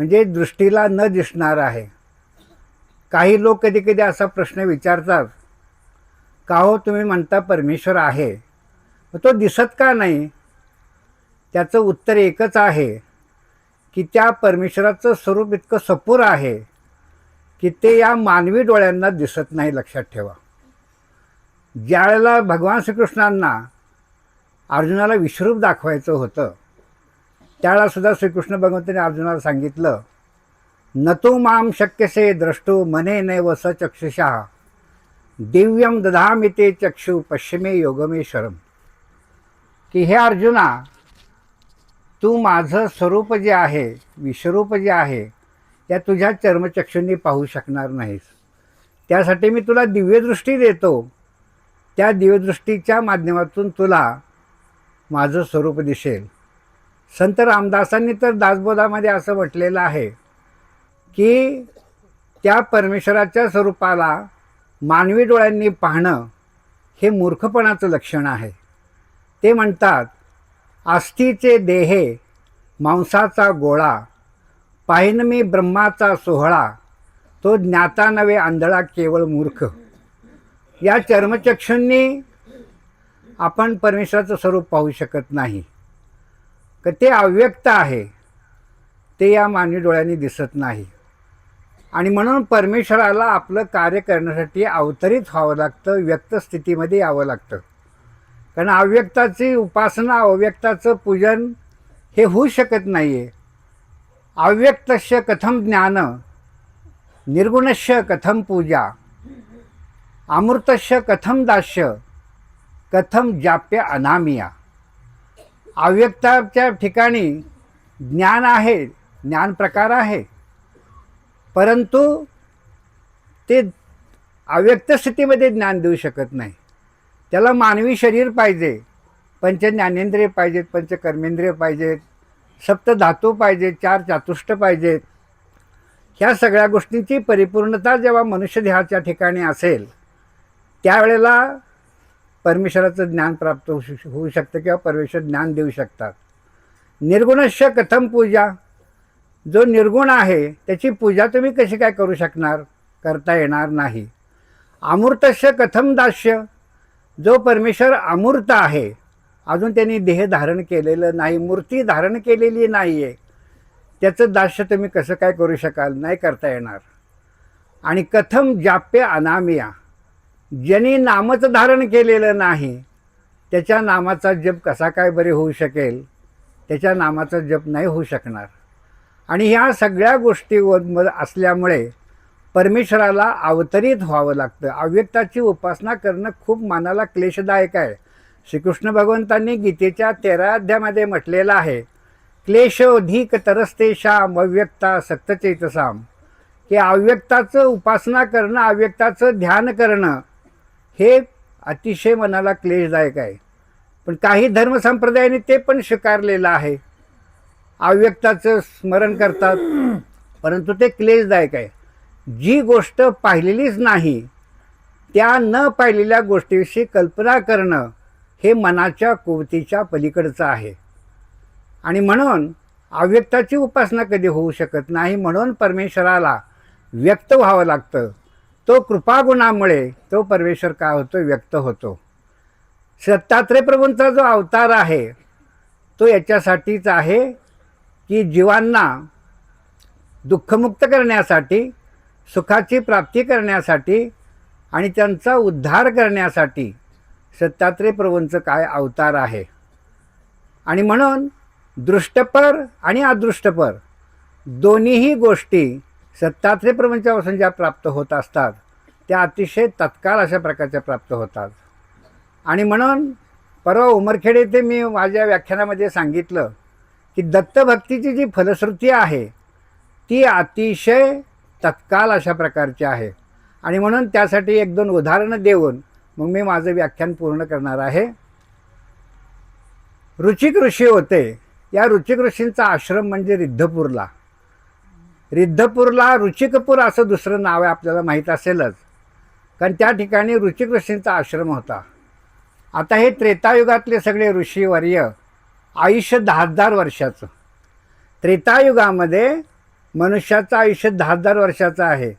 म्हणजे दृष्टीला न दिसणार आहे. काही लोक कधी कधी असा प्रश्न विचारतात का हो तुम्ही म्हणता परमेश्वर आहे? तो दिसत का नाही? त्याचं उत्तर एकच आहे की त्या परमेश्वराचं स्वरूप इतकं सपूर आहे की ते या मानवी डोळ्यांना दिसत नाही लक्षात ठेवा. ज्यावेळेला भगवान श्रीकृष्णांना अर्जुनाला विश्वरूप दाखवायचं होतं त्यालासुद्धा श्रीकृष्ण भगवंताने अर्जुनाला सांगितलं न तू माम शक्यसे द्रष्टु मने नैव स चक्षुषा दिव्यम दधामी ते चक्षु पश्चिमे योगमेश्वरम. की हे अर्जुना तू माझं स्वरूप जे आहे विश्वरूप जे आहे त्या तुझ्या चर्मचक्षूंनी पाहू शकणार नाहीस. त्यासाठी मी तुला दिव्यदृष्टी देतो. त्या दिव्यदृष्टीच्या माध्यमातून तुला माझं स्वरूप दिसेल. संत रामदासांनी तर दासबोधामध्ये असं म्हटलेलं आहे की त्या परमेश्वराच्या स्वरूपाला मानवी डोळ्यांनी पाहणं हे मूर्खपणाचं लक्षण आहे. ते म्हणतात आस्थीचे देहे मांसाचा गोळा पाहिन मी ब्रह्माचा सोहळा तो ज्ञाता नवे आंधळा केवळ मूर्ख. या चर्मचक्षूंनी आपण परमेश्वराचं स्वरूप पाहू शकत नाही. का ते अव्यक्त आहे. ते या मानवी डोळ्यांनी दिसत नाही. आणि म्हणून परमेश्वराला आपलं कार्य करण्यासाठी अवतरित व्हावं लागतं व्यक्त स्थितीमध्ये यावं लागतं. कारण अव्यक्ताची उपासना अव्यक्ताचं पूजन हे होऊ शकत नाही आहे अव्यक्तस्य कथम ज्ञान निर्गुणस्य कथम पूजा अमृतस्य कथम दास्य कथम जाप्य अनामिया. अव्यक्ताच्या ठिकाणी ज्ञान आहे ज्ञान प्रकार आहे. परंतु ते अव्यक्त स्थितीमध्ये ज्ञान देऊ शकत नाही. त्याला मानवी शरीर पाहिजे पंच ज्ञानेंद्रिय पाहिजेत पंच कर्मेंद्रिय पाहिजेत सप्त धातू पाहिजेत चार चातुष्ट पाहिजेत. ह्या सगळ्या गोष्टींची परिपूर्णता जेव्हा मनुष्य देहाच्या ठिकाणी असेल त्यावेळेला परमेश्वराचं ज्ञान प्राप्त होऊ होऊ शकतं किंवा परमेश्वर ज्ञान देऊ शकतात. निर्गुणस्य कथम पूजा? जो निर्गुण आहे त्याची पूजा तुम्ही कशी काय करू शकणार? करता येणार नाही. अमूर्तस्य कथम दास्य? जो परमेश्वर अमूर्त आहे अजून त्यांनी देह धारण केलेलं नाही मूर्ती धारण केलेली नाही आहे त्याचं दास्य तुम्ही कसं काय करू शकाल? नाही करता येणार. आणि कथम जाप्य अनामिया? ज्यांनी नामच धारण केलेलं नाही त्याच्या नामाचा जप कसा काय बरे होऊ शकेल? त्याच्या नामाचा जप नाही होऊ शकणार. आणि ह्या सगळ्या गोष्टी असल्यामुळे परमेश्वराला अवतरित व्हावं लागतं. अव्यक्ताची उपासना करणं खूप मनाला क्लेशदायक आहे. श्रीकृष्ण भगवंतांनी गीतेच्या तेरा अध्यामध्ये म्हटलेलं आहे क्लेशोधिक श्याम अव्यक्ता सक्तचेतसाम की अव्यक्ताचं उपासना करणं अव्यक्ताचं ध्यान करणं हे अतिशय मनाला क्लेशदायक आहे. पण काही धर्मसंप्रदायाने ते पण स्वीकारलेलं आहे. अव्यक्ताचं स्मरण करतात. परंतु ते क्लेशदायक आहे. जी गोष्ट पाहिलेलीच नाही त्या न पाहिलेल्या गोष्टीविषयी कल्पना करणं हे मनाच्या कुवतीच्या पलीकडचं आहे. आणि म्हणून अव्यक्ताची उपासना कधी होऊ शकत नाही म्हणून परमेश्वराला व्यक्त व्हावं लागतं. तो कृपागुणामुळे तो परमेश्वर काय होतो? व्यक्त होतो. दत्तात्रय प्रभूंचा जो अवतार आहे तो याच्यासाठीच आहे की जीवांना दुःखमुक्त करण्यासाठी सुखाची प्राप्ती करण्यासाठी आणि त्यांचा उद्धार करण्यासाठी सत्तात्रय प्रभूंचं काय अवतार आहे? आणि म्हणून दृष्टपर आणि अदृष्टपर दोन्हीही गोष्टी सत्तात्रय प्रपंचापासून ज्या प्राप्त होत असतात त्या अतिशय तत्काळ अशा प्रकारच्या प्राप्त होतात. आणि म्हणून परवा उमरखेड येथे मी माझ्या व्याख्यानामध्ये सांगितलं की दत्तभक्तीची जी फलश्रुती आहे ती अतिशय तत्काळ अशा प्रकारची आहे. आणि म्हणून त्यासाठी एक दोन उदाहरणं देऊन मग मी माझं व्याख्यान पूर्ण करणार आहे. रुचिक ऋषी होते. या रुचिक ऋषींचा आश्रम म्हणजे रिद्धपूरला. रिद्धपूरला रुचिकपूर असं दुसरं नाव आहे आपल्याला माहीत असेलच. कारण त्या ठिकाणी रुचिक ऋषींचा आश्रम होता. आता हे त्रेतायुगातले सगळे ऋषीवर्य आयुष्य दहा हजार वर्षाचं. त्रेतायुगामध्ये मनुष्याचं आयुष्य दहा हजार वर्षाचं आहे.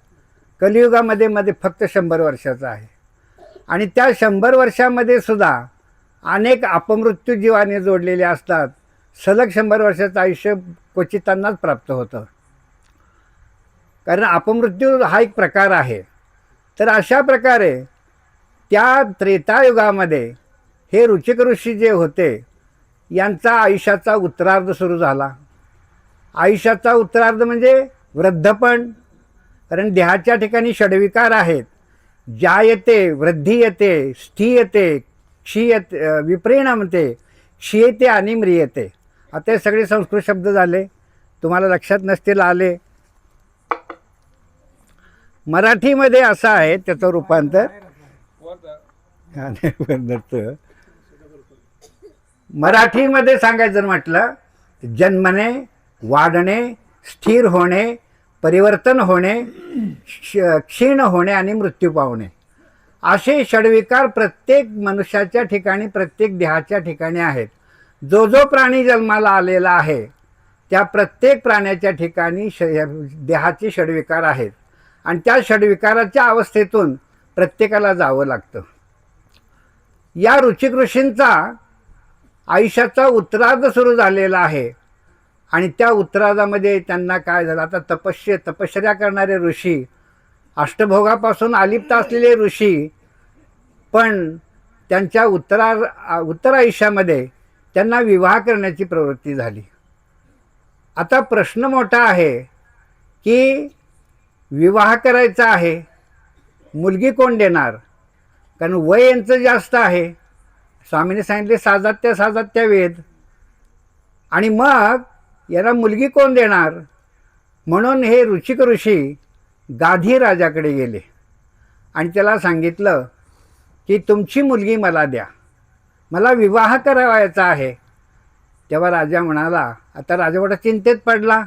कलियुगामध्ये मध्ये फक्त शंभर वर्षाचं आहे. आणि त्या शंभर वर्षामध्ये सुद्धा अनेक अपमृत्यू जीवाने जोडलेले असतात. सलग शंभर वर्षाचं आयुष्य क्वचितांनाच प्राप्त होतं. कारण अपमृत्यू हा एक प्रकार आहे. तर अशा प्रकारे त्या त्रेतायुगामध्ये हे रुचिक ऋषी जे होते यांचा आयुष्याचा उत्तरार्ध सुरू झाला. आयुष्याचा उत्तरार्ध म्हणजे वृद्धपण कारण देहाच्या ठिकाणी षडविकार आहेत. ज्या येते वृद्धी येते स्ठी येते क्षी येते विपरिणामते क्षीयते आणि म्रियते आता हे सगळे संस्कृत शब्द झाले. तुम्हाला लक्षात नसतील आले. मराठीमध्ये असं आहे त्याचं रूपांतर. मराठीमध्ये सांगायचं म्हटलं जन्मणे वाढणे स्थिर होणे परिवर्तन होणे क्ष- क्षीण होणे आणि मृत्यू पावणे. असे षडविकार प्रत्येक मनुष्याच्या ठिकाणी प्रत्येक देहाच्या ठिकाणी आहेत. जो जो प्राणी जन्माला आलेला आहे त्या प्रत्येक प्राण्याच्या ठिकाणी श देहाचे षडविकार आहेत. आणि त्या षडविकाराच्या अवस्थेतून प्रत्येकाला जावं लागतं. या रुचिक ऋषींचा आयुष्याचा उत्तरार्ध सुरू झालेला आहे. आणि त्या उत्तरार्धामध्ये त्यांना काय झालं? आता तपश्य तपश्चर्या करणारे ऋषी अष्टभोगापासून अलिप्त असलेले ऋषी पण त्यांच्या उत्तरा उत्तर आयुष्यामध्ये त्यांना विवाह करण्याची प्रवृत्ती झाली. आता प्रश्न मोठा आहे की विवाह करायचा आहे मुलगी कोण देणार? कारण वय यांचं जास्त आहे. स्वामीने सांगितले साजात्य साजात्य वेद. आणि मग याला मुलगी कोण देणार? म्हणून हे रुचिक ऋषी गाधी राजाकडे गेले. आणि त्याला सांगितलं की तुमची मुलगी मला द्या. मला विवाह करावायचा आहे. तेव्हा राजा म्हणाला आता राजा मोठा चिंतेत पडला.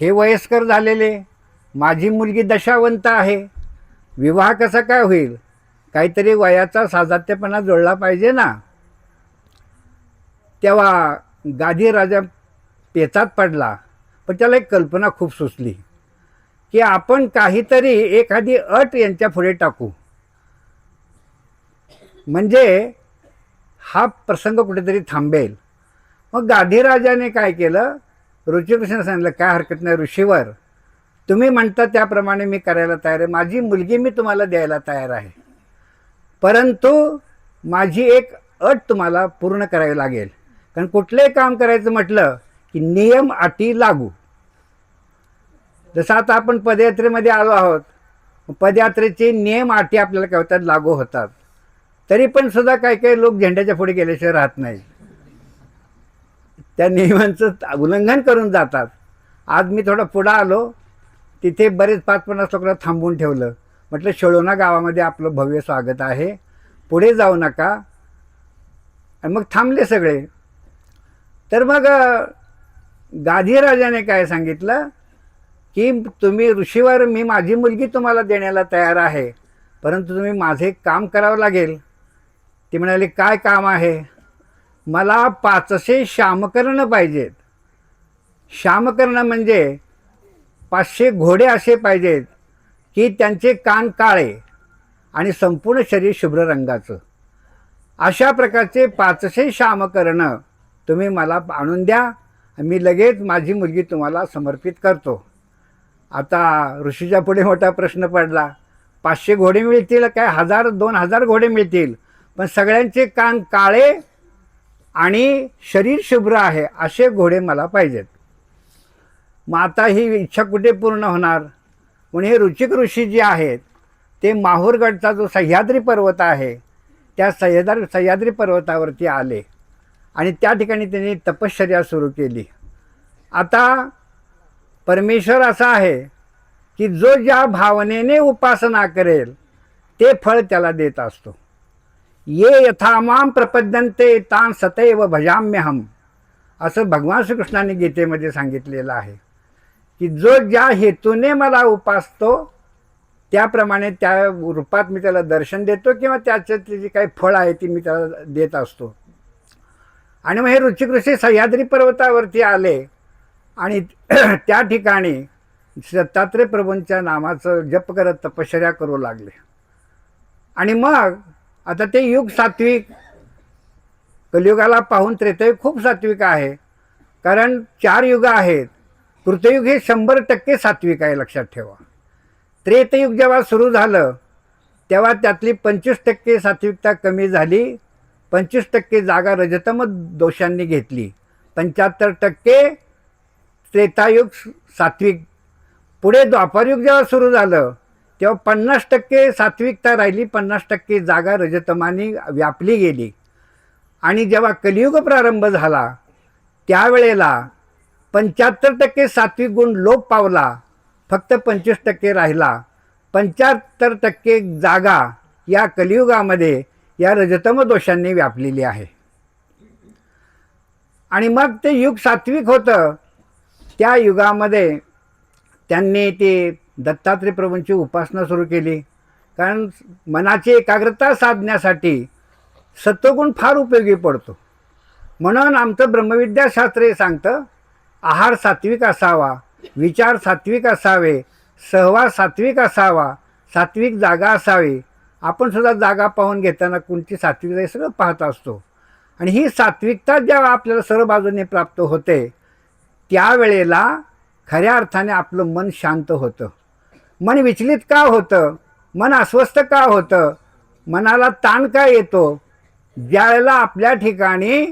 हे वयस्कर झालेले माझी मुलगी दशावंत आहे. विवाह कसा काय होईल? काहीतरी वयाचा साजात्यपणा जुळला पाहिजे ना. तेव्हा गादी राजा पेचात पडला. पण त्याला एक कल्पना खूप सुचली की आपण काहीतरी एखादी अट यांच्या पुढे टाकू. म्हणजे हा प्रसंग कुठेतरी थांबेल. मग गाधीराजाने काय केलं? ऋषिकृष्ण सांगितलं काय हरकत नाही ऋषीवर तुम्ही म्हणता त्याप्रमाणे मी करायला तयार आहे. माझी मुलगी मी तुम्हाला द्यायला तयार आहे. परंतु माझी एक अट तुम्हाला पूर्ण करावी लागेल. कारण कुठलंही काम करायचं म्हटलं की नियम अटी लागू. जसं आता आपण पदयात्रेमध्ये आलो आहोत पदयात्रेचे नियम अटी आपल्याला काय होतात? लागू होतात. तरी पण सुद्धा काही काही लोक झेंड्याच्या पुढे गेल्याशिवाय राहत नाही. त्या नियमांचं उल्लंघन करून जातात. आज मी थोडं पुढं आलो तिथे बरेच पाच पन्नास लोकांना थांबवून ठेवलं. म्हटलं शेळोना गावामध्ये आपलं भव्य स्वागत आहे. पुढे जाऊ नका. आणि मग थांबले सगळे. तर मग गाधी गाधीराजाने काय सांगितलं? की तुम्ही ऋषीवर मी माझी मुलगी तुम्हाला देण्याला तयार आहे. परंतु तुम्ही माझे काम करावं लागेल. ती म्हणाली काय काम आहे? मला पाचशे श्यामकर्ण पाहिजेत. श्यामकर्ण म्हणजे पाचशे घोडे असे पाहिजेत की त्यांचे कान काळे आणि संपूर्ण शरीर शुभ्र रंगाचं. अशा प्रकारचे पाचशे श्यामकरणं तुम्ही मला आणून द्या. मी लगेच माझी मुलगी तुम्हाला समर्पित करतो. आता ऋषीच्या पुढे मोठा प्रश्न पडला. पाचशे घोडे मिळतील काय? हजार दोन हजार घोडे मिळतील. पण सगळ्यांचे कान काळे आणि शरीर शुभ्र आहे असे घोडे मला पाहिजेत. मग आता ही इच्छा कुठे पूर्ण होणार? म्हणून हे रुचिक ऋषी जे आहेत ते माहूरगडचा जो सह्याद्री पर्वत आहे त्या सह्याद्री सह्याद्री पर्वतावरती आले. आणि त्या ठिकाणी त्यांनी तपश्चर्या सुरू केली. आता परमेश्वर असा आहे की जो ज्या भावनेने उपासना करेल ते फळ त्याला देत असतो. ये यथामाम प्रपद्यंते तान सतैव भजाम्यहम असं भगवान श्रीकृष्णाने गीतेमध्ये सांगितलेलं आहे. की जो ज्या हेतूने मला उपासतो त्याप्रमाणे त्या रूपात मी त्याला दर्शन देतो किंवा त्याचं ते जे काही फळ आहे ती मी त्याला देत असतो. आणि मग हे रुचिकृषी सह्याद्री पर्वतावरती आले आणि त्या ठिकाणी दत्तात्रय प्रभूंच्या नामाचं जप करत तपश्चर्या करू लागले. आणि मग आता ते युग सात्विक कलियुगाला पाहून त्रेतय खूप सात्विक आहे. कारण चार युग आहेत. कृतयुग हे शंभर टक्के सात्विक आहे लक्षात ठेवा. त्रेतयुग जेव्हा सुरू झालं तेव्हा त्यातली पंचवीस टक्के सात्विकता कमी झाली पंचवीस टक्के जागा रजतम दोषांनी घेतली. पंच्याहत्तर टक्के त्रेतायुग सात्विक. पुढे द्वापारयुग जेव्हा सुरू झालं तेव्हा पन्नास टक्के सात्विकता राहिली पन्नास टक्के जागा रजतमानी व्यापली गेली. आणि जेव्हा कलियुग प्रारंभ झाला त्यावेळेला पंच्याहत्तर टक्के सात्विक गुण लोप पावला फक्त पंचवीस टक्के राहिला. पंच्याहत्तर टक्के जागा या कलियुगामध्ये या रजतम दोषांनी व्यापलेली आहे. आणि मग ते युग सात्विक होतं. त्या युगामध्ये त्यांनी ते दत्तात्रय प्रभूंची उपासना सुरू केली. कारण मनाची एकाग्रता साधण्यासाठी सत्वगुण फार उपयोगी पडतो. म्हणून आमचं ब्रह्मविद्याशास्त्र हे सांगतं आहार सात्विक असावा विचार सात्विक असावे सहवास सात्विक असावा सात्विक जागा असावी. आपण सुद्धा जागा पाहून घेताना कोणती सात्विकता हे सगळं पाहत असतो. आणि ही सात्विकता ज्या आपल्याला सर्व बाजूने प्राप्त होते त्यावेळेला खऱ्या अर्थाने आपलं मन शांत होतं. मन विचलित का होतं? मन अस्वस्थ का होतं? मनाला ताण का येतो? ज्यावेळेला आपल्या ठिकाणी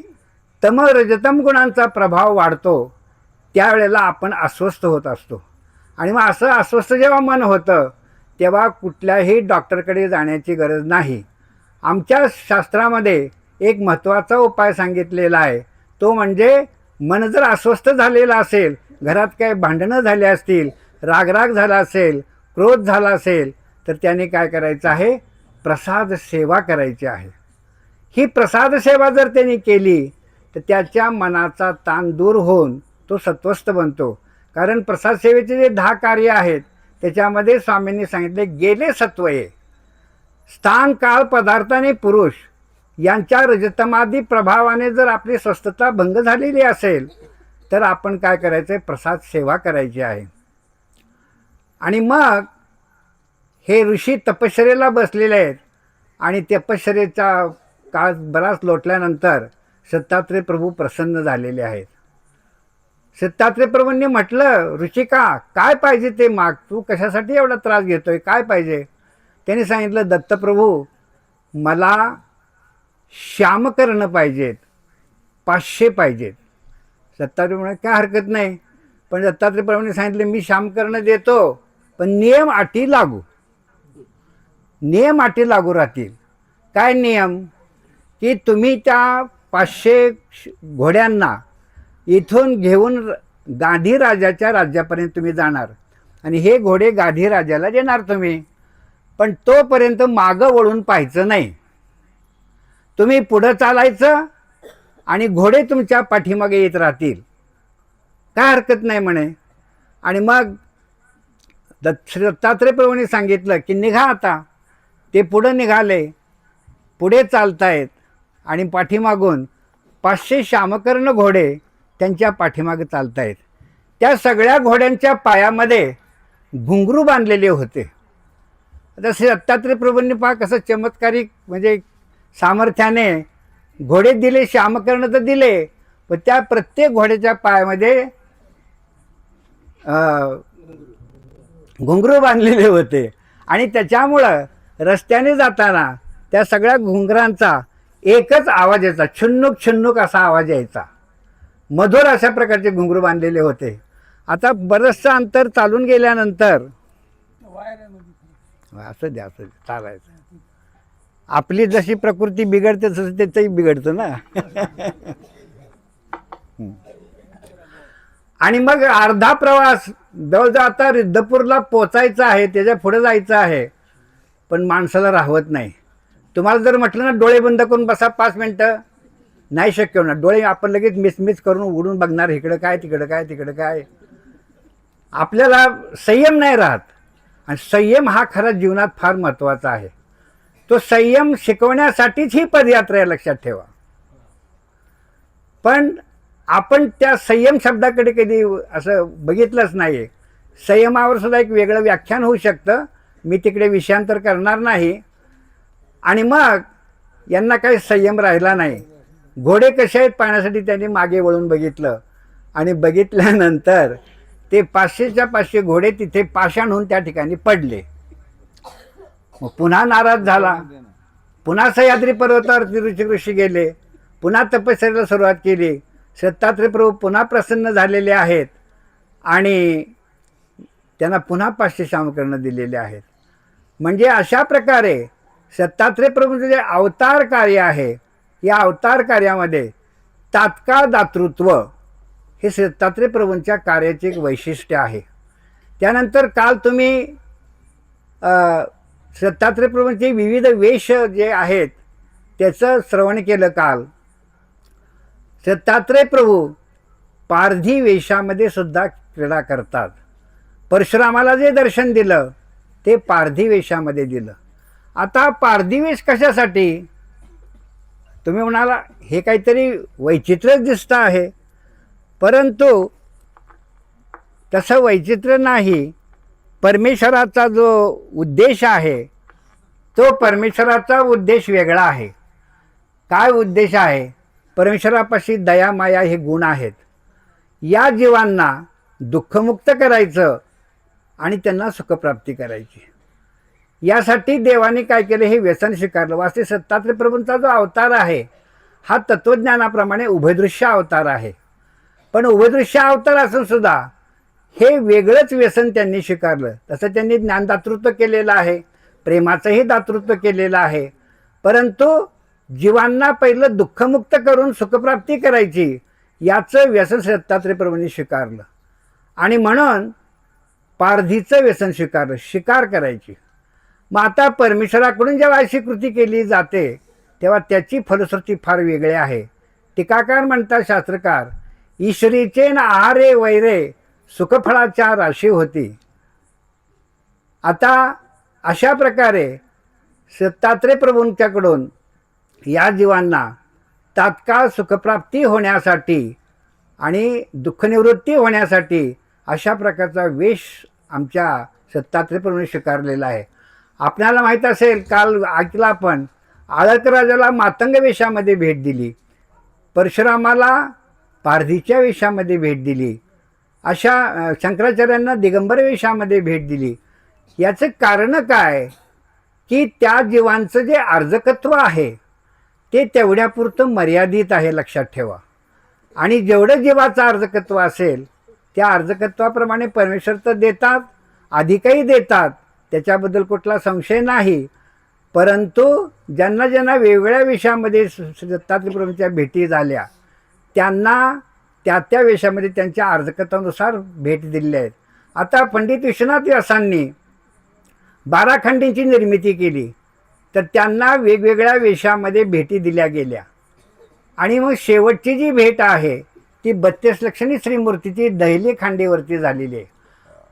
तम रजतम गुणांचा प्रभाव वाढतो त्यावेळेला आपण अस्वस्थ होत असतो. आणि मग असं अस्वस्थ जेव्हा मन होतं तेव्हा कुठल्याही डॉक्टरकडे जाण्याची गरज नाही. आमच्या शास्त्रामध्ये एक महत्त्वाचा उपाय सांगितलेला आहे. तो म्हणजे मन जर अस्वस्थ झालेलं असेल घरात काही भांडणं झाले असतील रागराग झाला असेल क्रोध झाला असेल तर त्याने काय करायचं आहे? प्रसाद सेवा करायची आहे. ही प्रसाद सेवा जर त्यांनी केली तर त्याच्या मनाचा ताण दूर होऊन तो सत्वस्थ बनतो. कारण प्रसाद सेवेचे जे दहा कार्य आहेत त्याच्यामध्ये स्वामींनी सांगितले गेले सत्वये. स्थान काळ पदार्थ आणि पुरुष यांच्या रजतमादी प्रभावाने जर आपली स्वस्थता भंग झालेली असेल तर आपण काय करायचं आहे प्रसाद सेवा करायची आहे. आणि मग हे ऋषी तपश्चरेला बसलेले आहेत. आणि तपश्चरेचा काळ बराच लोटल्यानंतर सत्तात्रय प्रभू प्रसन्न झालेले आहेत. दत्तात्रय प्रभूंनी म्हटलं ऋषिका काय पाहिजे ते माग? तू कशासाठी एवढा त्रास घेतोय? काय पाहिजे? त्यांनी सांगितलं दत्तप्रभू मला श्यामकर्ण पाहिजेत. पाचशे पाहिजेत. दत्तात्रय म्हणे काय हरकत नाही. पण दत्तात्रय प्रभूंनी सांगितलं मी श्यामकर्ण देतो पण नियम अटी लागू. नियम अटी लागू राहतील. काय नियम? की तुम्ही त्या पाचशे श- घोड्यांना इथून घेऊन र- गांधी राजाच्या राज्यापर्यंत तुम्ही जाणार. आणि हे घोडे गांधी राजाला देणार तुम्ही. पण तोपर्यंत मागं वळून पाहायचं नाही. तुम्ही पुढं चालायचं आणि घोडे तुमच्या पाठीमागे येत राहतील. काय हरकत नाही म्हणे. आणि मग दत्त दत्तात्रेयप्रभूने सांगितलं की निघा आता. ते पुढं निघाले. पुढे चालतायत. आणि पाठीमागून पाचशे श्यामकर्ण घोडे त्यांच्या पाठीमागे चालतायत. त्या सगळ्या घोड्यांच्या पायामध्ये घुंगरू बांधलेले होते. आता श्री दत्तात्रय प्रभूंनी पहा कसं चमत्कारिक म्हणजे सामर्थ्याने घोडे दिले श्यामकर्ण तर दिले पण त्या प्रत्येक घोड्याच्या पायामध्ये घुंगरू बांधलेले होते. आणि त्याच्यामुळं रस्त्याने जाताना त्या सगळ्या घुंगरांचा एकच आवाज यायचा छुन्नुक छुन्नुक असा आवाज यायचा. मधुर अशा प्रकारचे घुंगरू बांधलेले होते. आता बरंचसं अंतर चालून गेल्यानंतर असं द्या असं चालायचं. आपली जशी प्रकृती बिघडते तसं त्याचंही बिघडतं ना. आणि मग अर्धा प्रवास जवळजवळ आता रिद्धपूरला पोचायचं आहे त्याच्या पुढे जायचं आहे पण माणसाला राहवत नाही. तुम्हाला जर म्हटलं ना डोळे बंद करून बसा पाच मिनटं. नाही शक्य होणार. डोळे आपण लगेच मिसमिस करून उघडून बघणार इकडं काय तिकडं काय तिकडं काय. आपल्याला संयम नाही राहत. आणि संयम हा खरा जीवनात फार महत्त्वाचा आहे. तो संयम शिकवण्यासाठीच ही पदयात्रा आहे लक्षात ठेवा. पण आपण त्या संयम शब्दाकडे कधी असं बघितलंच नाही संयमावर सुद्धा एक वेगळं व्याख्यान होऊ शकतं. मी तिकडे विषयांतर करणार नाही. आणि मग यांना काही संयम राहिला नाही. घोडे कसे आहेत पाहण्यासाठी त्यांनी मागे वळून बघितलं. आणि बघितल्यानंतर ते पाचशेच्या पाचशे घोडे तिथे पाषाण होऊन त्या ठिकाणी पडले. मग पुन्हा नाराज झाला. पुन्हा सह्याद्री पर्वतावरती ऋषी ऋषी गेले. पुन्हा तपश्चर्याला सुरुवात केली. दत्तात्रय प्रभू पुन्हा प्रसन्न झालेले आहेत. आणि त्यांना पुन्हा पाचशे श्यामकरणं दिलेले आहेत. म्हणजे अशा प्रकारे दत्तात्रय प्रभूंचं जे अवतार कार्य आहे या अवतार कार्यामध्ये तात्काळ दातृत्व हे दत्तात्रय प्रभूंच्या कार्याचे एक वैशिष्ट्य आहे. त्यानंतर काल तुम्ही दत्तात्रय प्रभूंचे विविध वेश जे आहेत त्याचं श्रवण केलं काल. दत्तात्रय प्रभू पारधी वेशामध्ये सुद्धा क्रीडा करतात. परशुरामाला जे दर्शन दिलं ते पारधी वेशामध्ये दिलं. आता पारधी वेश कशासाठी? तुम्ही म्हणाला हे काहीतरी वैचित्र्यच दिसतं आहे. परंतु तसं वैचित्र्य नाही. परमेश्वराचा जो उद्देश आहे तो परमेश्वराचा उद्देश वेगळा आहे. काय उद्देश आहे? परमेश्वरापाशी दया माया हे गुण आहेत. या जीवांना दुःखमुक्त करायचं आणि त्यांना सुखप्राप्ती करायची. यासाठी देवाने काय केलं हे व्यसन स्वीकारलं. वास्तविक सत्तात्रय प्रभूंचा जो अवतार आहे हा तत्त्वज्ञानाप्रमाणे उभयदृश्य अवतार आहे. पण उभयदृश्य अवतार असून सुद्धा हे वेगळंच व्यसन त्यांनी स्वीकारलं. तसं त्यांनी ज्ञानदातृत्व केलेलं आहे प्रेमाचंही दातृत्व केलेलं आहे. परंतु जीवांना पहिलं दुःखमुक्त करून सुखप्राप्ती करायची याचं व्यसन दत्तात्रय प्रभूंनी स्वीकारलं. आणि म्हणून पारधीचं व्यसन स्वीकारलं शिकार करायची. मग आता परमेश्वराकडून जेव्हा अशी कृती केली जाते तेव्हा त्याची फलश्रुती फार वेगळी आहे. टीकाकार म्हणतात शास्त्रकार ईश्वरीचे न आहारे वैरे सुखफळाच्या राशी होती. आता अशा प्रकारे सत्तात्रे प्रभूंच्याकडून या जीवांना तात्काळ सुखप्राप्ती होण्यासाठी आणि दुःखनिवृत्ती होण्यासाठी अशा प्रकारचा वेश आमच्या दत्तात्रय प्रभूंनी स्वीकारलेला आहे. आपल्याला माहीत असेल काल ऐकलं आपण आळकरजाला मातंग वेशामध्ये भेट दिली. परशुरामाला पारधीच्या वेशामध्ये भेट दिली. अशा शंकराचार्यांना दिगंबर वेशामध्ये भेट दिली. याचं कारण काय? की त्या जीवांचं जे अर्जकत्व आहे ते तेवढ्यापुरतं मर्यादित आहे लक्षात ठेवा. आणि जेवढं जीवाचं अर्जकत्व असेल त्या अर्जकत्वाप्रमाणे परमेश्वर तर देतात अधिकही देतात त्याच्याबद्दल कुठला संशय नाही. परंतु ज्यांना ज्यांना वेगवेगळ्या विषयामध्ये स- प्रभूंच्या भेटी झाल्या त्यांना त्या त्या वेशामध्ये त्यांच्या अर्धकथानुसार भेट दिलेल्या आहेत. आता पंडित विश्वनाथ व्यासांनी बारा खंडींची निर्मिती केली तर त्यांना वेगवेगळ्या वेशामध्ये भेटी दिल्या गेल्या. आणि मग शेवटची जी भेट आहे ती बत्तीस लक्षणी श्रीमूर्तीची दहली खांडीवरती झालेली आहे.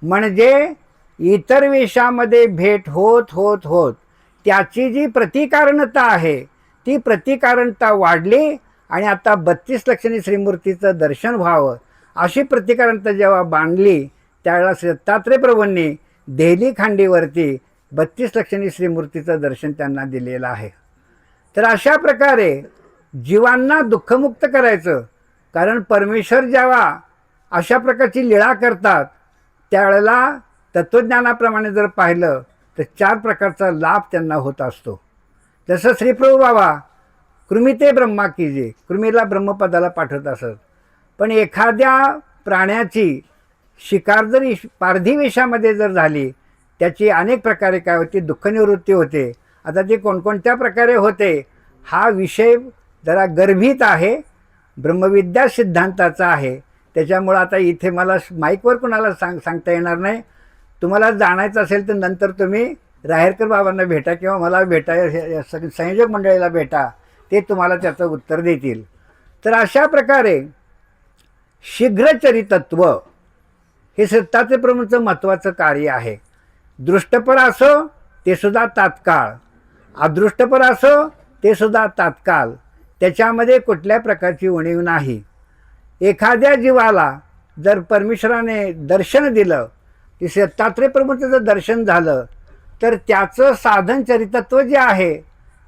म्हणजे इतर विषामध्ये भेट होत होत होत. त्याची जी प्रतिकारणता आहे ती प्रतिकारणता वाढली आणि आता बत्तीस लक्षणी श्रीमूर्तीचं दर्शन व्हावं अशी प्रतिकारणता जेव्हा बांधली त्यावेळेला श्री दत्तात्रय प्रभूंनी देहली खांडीवरती बत्तीस लक्षणी श्रीमूर्तीचं दर्शन त्यांना दिलेलं आहे. तर अशा प्रकारे जीवांना दुःखमुक्त करायचं कारण परमेश्वर जेव्हा अशा प्रकारची लीळा करतात त्यावेळेला तत्त्वज्ञानाप्रमाणे जर पाहिलं तर चार प्रकारचा लाभ त्यांना होत असतो. जसं श्रीप्रभू बाबा कृमी ते ब्रह्मा कीजे कृमीला ब्रह्मपदाला पाठवत असत. पण एखाद्या प्राण्याची शिकार जर इश- पारधी वेशामध्ये जर झाली त्याची अनेक प्रकारे काय होती दुःखनिवृत्ती होते. आता ते कोणकोणत्या प्रकारे होते हा विषय जरा गर्भित आहे ब्रह्मविद्या सिद्धांताचा आहे. त्याच्यामुळं आता इथे मला माईकवर कुणाला सांग सांगता येणार नाही. तुम्हाला जाणायचं असेल तर नंतर तुम्ही राहेरकर बाबांना भेटा किंवा मला भेटा संयोजक मंडळीला भेटा ते तुम्हाला त्याचं उत्तर देतील. तर अशा प्रकारे शीघ्रचरितत्व हे सत्ताचे प्रमुखचं महत्त्वाचं कार्य आहे. दृष्टपर असो ते सुद्धा तात्काळ. अदृष्टपर असो ते सुद्धा तात्काळ. त्याच्यामध्ये कुठल्या प्रकारची उणीव नाही. एखाद्या जीवाला जर परमेश्वराने दर्शन दिलं की दत्तात्रय प्रभूंचं जर दर्शन झालं तर त्याचं साधन चरितत्व जे आहे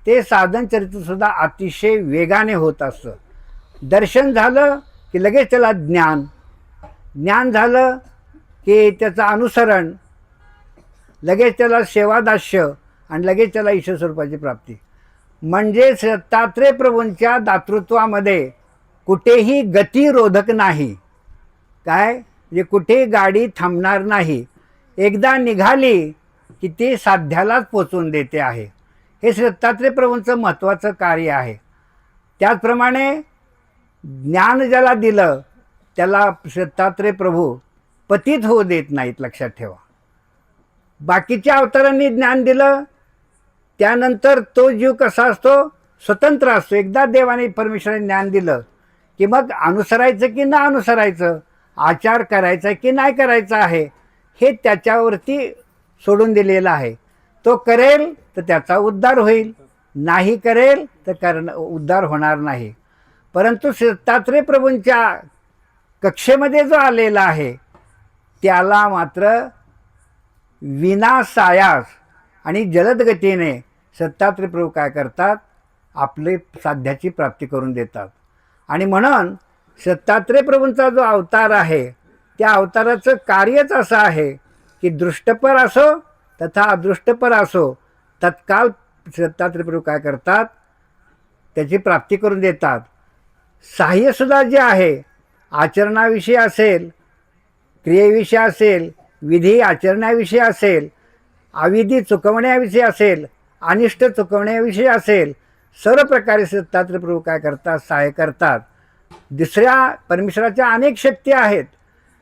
ते साधन चरित्रसुद्धा अतिशय वेगाने होत असतं. दर्शन झालं की लगेच त्याला ज्ञान. ज्ञान झालं की त्याचं अनुसरण. लगेच त्याला सेवादास्य आणि लगेच त्याला ईश्वर स्वरूपाची प्राप्ती. म्हणजे दत्तात्रय प्रभूंच्या दातृत्वामध्ये कुठेही गतिरोधक नाही. काय? म्हणजे कुठे गाडी थांबणार नाही. एकदा निघाली की ती साध्यालाच पोचवून देते आहे. हे दत्तात्रय प्रभूंचं महत्त्वाचं कार्य आहे. त्याचप्रमाणे ज्ञान ज्याला दिलं त्याला दत्तात्रय प्रभू पतित होऊ देत नाहीत लक्षात ठेवा. बाकीच्या अवतारांनी ज्ञान दिलं त्यानंतर तो जीव कसा असतो? स्वतंत्र असतो. एकदा देवाने परमेश्वराने ज्ञान दिलं की मग अनुसरायचं की ना अनुसरायचं? आचार करायचा की नाही करायचा आहे हे त्याच्यावरती सोडून दिलेलं आहे. तो करेल तर त्याचा उद्धार होईल. नाही करेल तर करण उद्धार होणार नाही. परंतु दत्तात्रय प्रभूंच्या कक्षेमध्ये जो आलेला आहे त्याला मात्र विनासायास आणि जलद गतीने सत्तात्रय प्रभू काय करतात? आपले साध्याची प्राप्ती करून देतात. आणि म्हणून सत्तात्रय प्रभूंचा जो अवतार आहे त्या अवताराचं कार्यच असं आहे की दृष्टपर असो तथा अदृष्टपर असो तत्काल सत्तात्रय प्रभू काय करतात? त्याची प्राप्ती करून देतात. सहाय्यसुद्धा जे आहे आचरणाविषयी असेल क्रियेविषयी असेल विधी आचरण्याविषयी असेल अविधी चुकवण्याविषयी असेल अनिष्ट चुकवण्याविषयी असेल सर्व प्रकारे दत्तात्रय प्रभू काय करतात? सहाय्य करतात. दुसऱ्या परमेश्वराच्या अनेक शक्ती आहेत.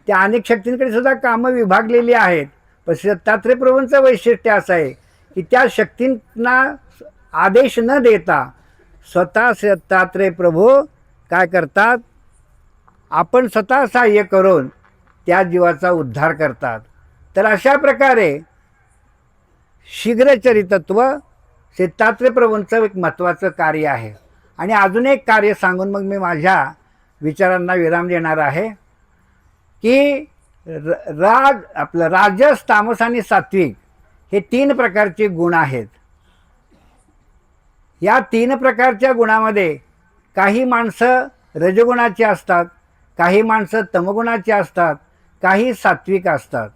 त्या अनेक शक्तींकडे सुद्धा कामं विभागलेली आहेत. पण दत्तात्रय प्रभूंचं वैशिष्ट्य असं आहे की त्या शक्तींना आदेश न देता स्वतः दत्तात्रय प्रभू काय करतात? आपण स्वतः सहाय्य करून त्या जीवाचा उद्धार करतात. तर अशा प्रकारे शीघ्रचरितत्व दत्तात्रय प्रभूंचं एक महत्त्वाचं कार्य आहे. आणि अजून एक कार्य सांगून मग मी माझ्या विचारांना विराम देणार आहे की र राज आपलं राजस तामस आणि सात्विक हे तीन प्रकारचे गुण आहेत. या तीन प्रकारच्या गुणामध्ये काही माणसं रजगुणाची असतात काही माणसं तमगुणाची असतात काही सात्विक असतात.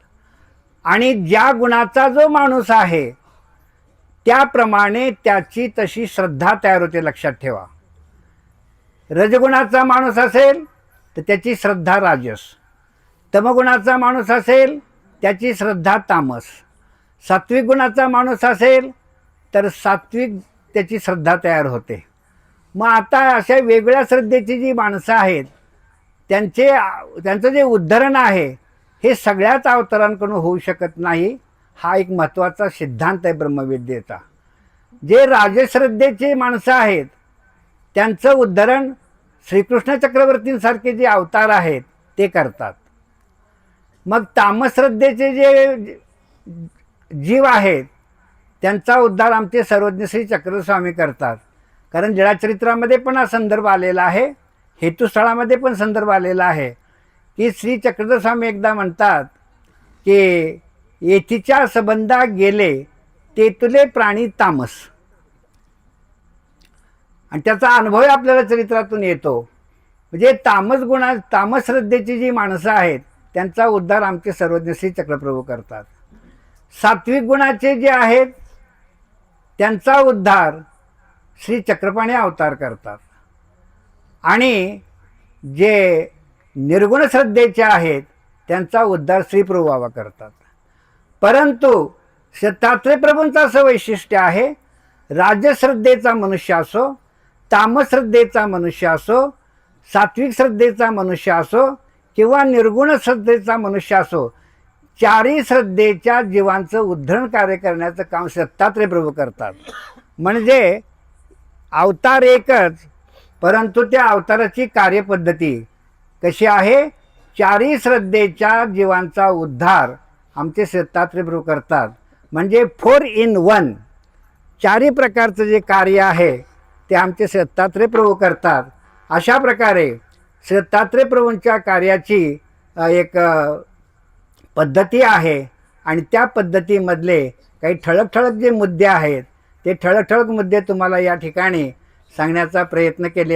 आणि ज्या गुणाचा जो माणूस आहे त्याप्रमाणे त्याची तशी श्रद्धा तयार होते लक्षात ठेवा. रजगुणाचा माणूस असेल तर त्याची श्रद्धा राजस. तमगुणाचा माणूस असेल त्याची श्रद्धा तामस. सात्विक गुणाचा माणूस असेल तर सात्विक त्याची श्रद्धा तयार होते. मग आता अशा वेगळ्या श्रद्धेची जी माणसं आहेत त्यांचे त्यांचं जे उद्धरण आहे हे सगळ्याच अवतारांकडून होऊ शकत नाही हा एक महत्त्वाचा सिद्धांत आहे ब्रह्मविद्येचा. जे राजश्रद्धेचे माणसं आहेत त्यांचं उद्धरण श्रीकृष्ण चक्रवर्तींसारखे जे अवतार आहेत ते करतात. मग तामश्रद्धेचे जे जीव आहेत त्यांचा उद्धार आमचे सर्वज्ञ श्री चक्रस्वामी करतात. कारण जळाचरित्रामध्ये पण हा संदर्भ आलेला आहे हेतुस्थळामध्ये पण संदर्भ आलेला आहे की श्री चक्रस्वामी एकदा म्हणतात की येथीच्या संबंधा गेले तेतुले प्राणी तामस. आणि त्याचा अनुभव आपल्याला चरित्रातून येतो. म्हणजे तामस गुणा तामस श्रद्धेची जी माणसं आहेत त्यांचा उद्धार आमचे सर्वज्ञ श्री चक्रप्रभू करतात. सात्विक गुणाचे जे आहेत त्यांचा उद्धार श्री चक्रपाणी अवतार करतात. आणि जे निर्गुण श्रद्धेचे आहेत त्यांचा उद्धार श्रीप्रभू बाबा करतात. परंतु दत्तात्रय प्रभूंचं असं वैशिष्ट्य आहे राजश्रद्धेचा मनुष्य असो तामश्रद्धेचा मनुष्य असो सात्विक श्रद्धेचा मनुष्य असो किंवा निर्गुण श्रद्धेचा मनुष्य असो चारही श्रद्धेच्या जीवांचं उद्धरण कार्य करण्याचं काम दत्तात्रय प्रभू करतात. म्हणजे अवतार एकच परंतु त्या अवताराची कार्यपद्धती कशी आहे? चारी श्रद्धेच्या जीवांचा उद्धार आमचे दत्तात्रय प्रभू करतात. म्हणजे फोर इन वन चारही प्रकारचं जे कार्य आहे ते आमचे सत्तात्रय प्रभू करतात. अशा प्रकारे सत्तात्रय प्रभूंच्या कार्याची एक पद्धती आहे. आणि त्या पद्धतीमधले काही ठळक ठळक जे मुद्दे आहेत ते ठळक ठळक मुद्दे तुम्हाला या ठिकाणी सांगण्याचा प्रयत्न केले